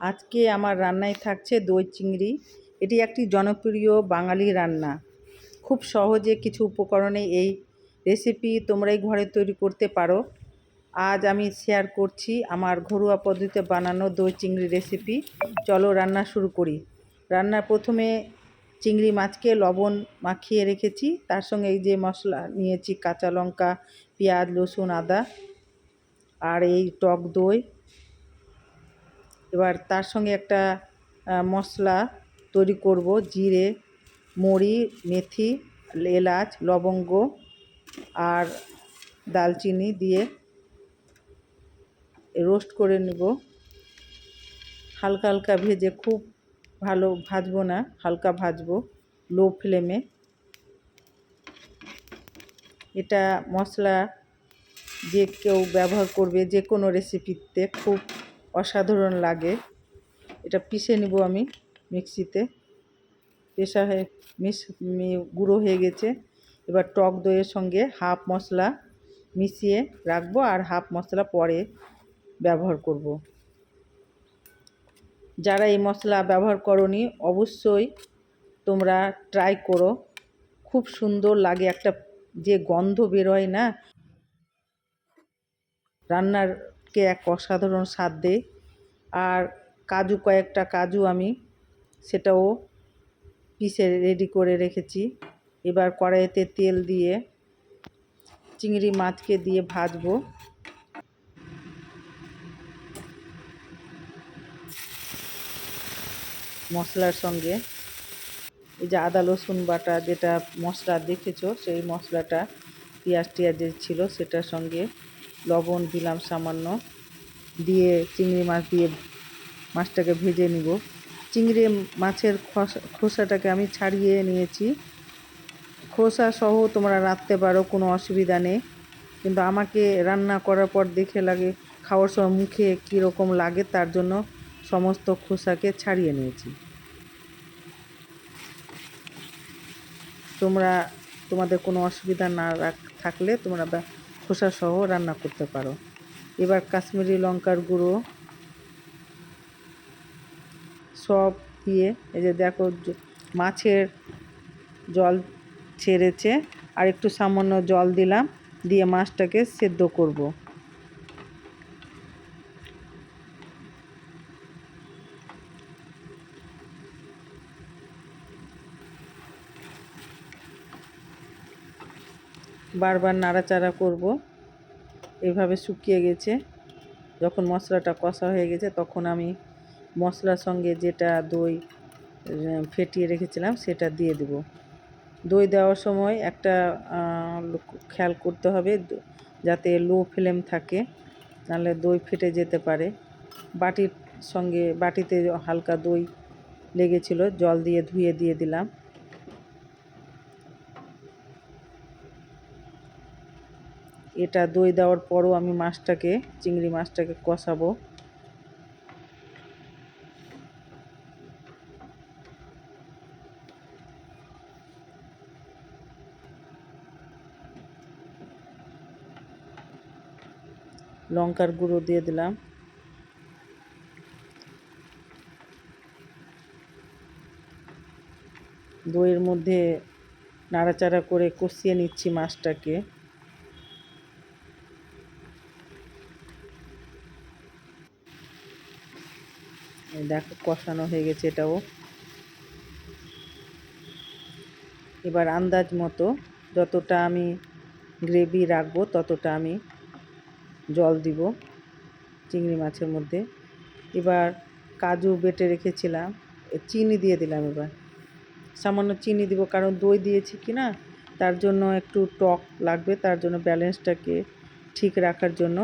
আজকে আমার রান্নায় থাকছে দই চিংড়ি। এটি একটি জনপ্রিয় বাঙালি রান্না। খুব সহজে কিছু উপকরণে এই রেসিপি তোমরাই ঘরে তৈরি করতে পারো। আজ আমি শেয়ার করছি আমার ঘরোয়া পদ্ধতিতে বানানো দই চিংড়ি রেসিপি চলো রান্না শুরু করি। রান্নার প্রথমে চিংড়ি মাছকে লবণ মাখিয়ে রেখেছি। তার সঙ্গে এই যে মশলা নিয়েছি কাঁচা লঙ্কা, পেঁয়াজ, রসুন, আদা আর এই টক দই। এবার তার সঙ্গে একটা মশলা তৈরি করব, জিরে মড়ি মেথি, এলাচ, লবঙ্গ আর দালচিনি দিয়ে রোস্ট করে নেব। হালকা হালকা ভেজে খুব ভালো ভাজবো না, হালকা ভাজবো লো ফ্লেমে এটা মশলা যে কেউ ব্যবহার করবে যে কোনো রেসিপিতে খুব অসাধারণ লাগে। এটা পিষে নিব আমি মিক্সিতে। পেশা হয়ে মিস গুঁড়ো হয়ে গেছে। এবার টক দইয়ের সঙ্গে হাফ মশলা মিশিয়ে রাখব আর হাফ মশলা পরে ব্যবহার করব। যারা এই মশলা ব্যবহার করনি, অবশ্যই তোমরা ট্রাই করো। খুব সুন্দর লাগে একটা যে গন্ধ বেরোয় না? রান্নারকে এক অসাধারণ স্বাদ দেয় আর কাজু কয়েকটা কাজু আমি সেটাও পিসে রেডি করে রেখেছি। এবার কড়াইতে তেল দিয়ে চিংড়ি মাছকে দিয়ে ভাজবো। মশলার সঙ্গে এই যে আদা, রসুন বাটা যেটা মশলা দেখেছ, সেই মশলাটা পেঁয়াজ টিয়াজ ছিল, সেটার সঙ্গে লবণ দিলাম সামান্য। দিয়ে চিংড়ি মাছ দিয়ে মাছটাকে ভেজে নিব। চিংড়ি মাছের খোসাটাকে আমি ছাড়িয়ে নিয়েছি। খোসা সহ তোমরা রাখতে পারো, কোনো অসুবিধা নেই। কিন্তু আমাকে রান্না করার পর দেখে লাগে, খাওয়ার সময় মুখে কীরকম লাগে, তার জন্য সমস্ত খোসাকে ছাড়িয়ে নিয়েছি। তোমরা, তোমাদের কোনো অসুবিধা না থাকলে তোমরা খোসা সহ রান্না করতে পারো। এবার কাশ্মীরি লঙ্কার গুঁড়ো সব দিয়ে, এই যে দেখো মাছের জল ছেড়েছে, আর একটু সামান্য জল দিলাম, দিয়ে মাছটাকে সেদ্ধ করব। বারবার নাড়াচাড়া করব। এভাবে শুকিয়ে গেছে। যখন মশলাটা কষা হয়ে গেছে, তখন আমি মশলার সঙ্গে যেটা দই ফেটিয়ে রেখেছিলাম, সেটা দিয়ে দেব। দই দেওয়ার সময় একটা খেয়াল করতে হবে যাতে লো ফ্লেম থাকে, নাহলে দই ফেটে যেতে পারে। বাটির সঙ্গে, বাটিতে হালকা দই লেগেছিল, জল দিয়ে ধুয়ে দিয়ে দিলাম। এটা দই দেওয়ার পরও আমি মাছটাকে, চিংড়ি মাছটাকে কষাবো। লঙ্কার গুঁড়ো দিয়ে দিলাম। দইয়ের মধ্যে নাড়াচাড়া করে কষিয়ে নিচ্ছি মাছটাকে। দেখো, কষানো হয়ে গেছে এটাও। এবার আন্দাজ মতো যতটা আমি গ্রেভি রাখব, ততটা আমি জল দিব চিংড়ি মাছের মধ্যে। এবার কাজু বেটে রেখেছিলাম চিনি দিয়ে দিলাম এবার। সামান্য চিনি দিব, কারণ দই দিয়েছি কি না, তার জন্য একটু টক লাগবে, তার জন্য ব্যালেন্সটাকে ঠিক রাখার জন্য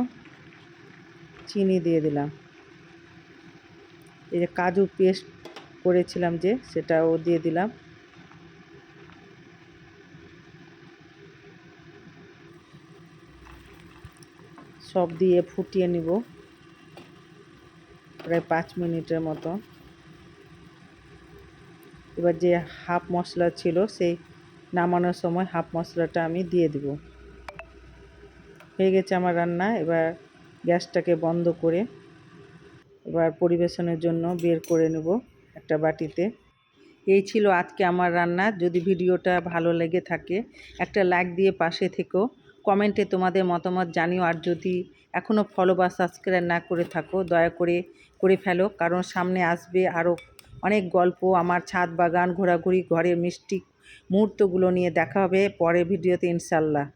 চিনি দিয়ে দিলাম। এই যে কাজু পেস্ট করেছিলাম যে, সেটাও দিয়ে দিলাম। সব দিয়ে ফুটিয়ে নিব। প্রায় পাঁচ মিনিটের মতো। এবার যে হাফ মশলা ছিল, সেই নামানোর সময় হাফ মশলাটা আমি দিয়ে দিব। হয়ে গেছে আমার রান্না। এবার গ্যাসটাকে বন্ধ করে এবার পরিবেশনের জন্য বের করে নেব একটা বাটিতে। এই ছিল আজকে আমার রান্না। যদি ভিডিওটা ভালো লেগে থাকে, একটা লাইক দিয়ে পাশে থেকো। কমেন্টে তোমাদের মতামত জানিও। আর যদি এখনও ফলো বা সাবস্ক্রাইব না করে থাকো, দয়া করে করে ফেলো। কারণ সামনে আসবে আরও অনেক গল্প, আমার ছাদ বাগান, ঘোরাঘুরি, ঘরের মিষ্টি মুহূর্তগুলো নিয়ে দেখা হবে পরের ভিডিওতে ইনশাল্লাহ